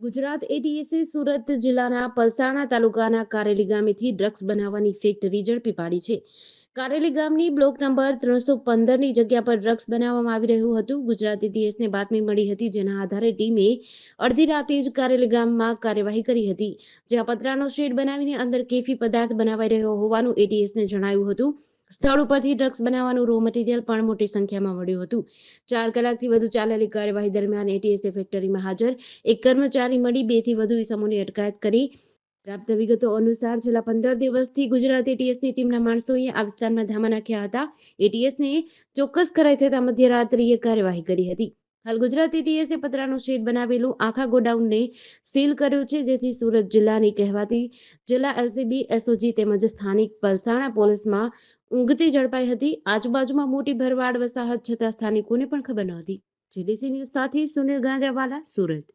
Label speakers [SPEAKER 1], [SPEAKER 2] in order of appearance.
[SPEAKER 1] ગુજરાત એટીએસે સુરત જિલ્લાના પલસાણા તાલુકાના કારેલી ગામેથી ડ્રગ્સ બનાવવાની ફેક્ટરી ઝડપી પાડી છે. કારેલી ગામની બ્લોક નંબર ત્રણસો પંદરની જગ્યા પર ડ્રગ્સ બનાવવામાં આવી રહ્યું હતું. ગુજરાત એટીએસને બાતમી મળી હતી, જેના આધારે ટીમે અડધી રાતે જ કારેલી ગામમાં કાર્યવાહી કરી હતી. જ્યાં પતરાનો શેડ બનાવીને અંદર કેફી પદાર્થ બનાવાઈ રહ્યો હોવાનું એટીએસને જણાવ્યું હતું. સ્થળ ઉપરથી ડ્રગ્સ બનાવવાનું રો મટીરિયલ પણ મોટી સંખ્યામાં મળ્યું હતું. ચાર કલાકથી વધુ ચાલેલી કાર્યવાહી દરમિયાન એટીએસએ ફેક્ટરીમાં હાજર એક કર્મચારી મળી બેથી વધુ ઇસમોની અટકાયત કરી. પ્રાપ્ત વિગતો અનુસાર છેલ્લા પંદર દિવસથી ગુજરાત એટીએસની ટીમના માણસોએ આ વિસ્તારમાં ધામા નાખ્યા હતા. એટીએસને ચોક્કસ કરાઈ થતા મધ્યરાત્રિએ કાર્યવાહી કરી હતી. હાલ ગુજરાત ટીએસએ પતરાનું શેડ બનાવેલું આખા ગોડાઉનને સીલ કર્યું છે, જેથી સુરત જિલ્લાની કહેવાતી જિલ્લા એલસીબી, એસઓજી તેમજ સ્થાનિક પલસાણા પોલીસમાં ઊંઘતી ઝડપાઈ હતી. આજુબાજુમાં મોટી ભરવાડ વસાહત છતાં સ્થાનિકોને પણ ખબર નહોતી. જીડીસી ન્યૂઝ સાથે સુનિલ ગાંજાવાલા, સુરત.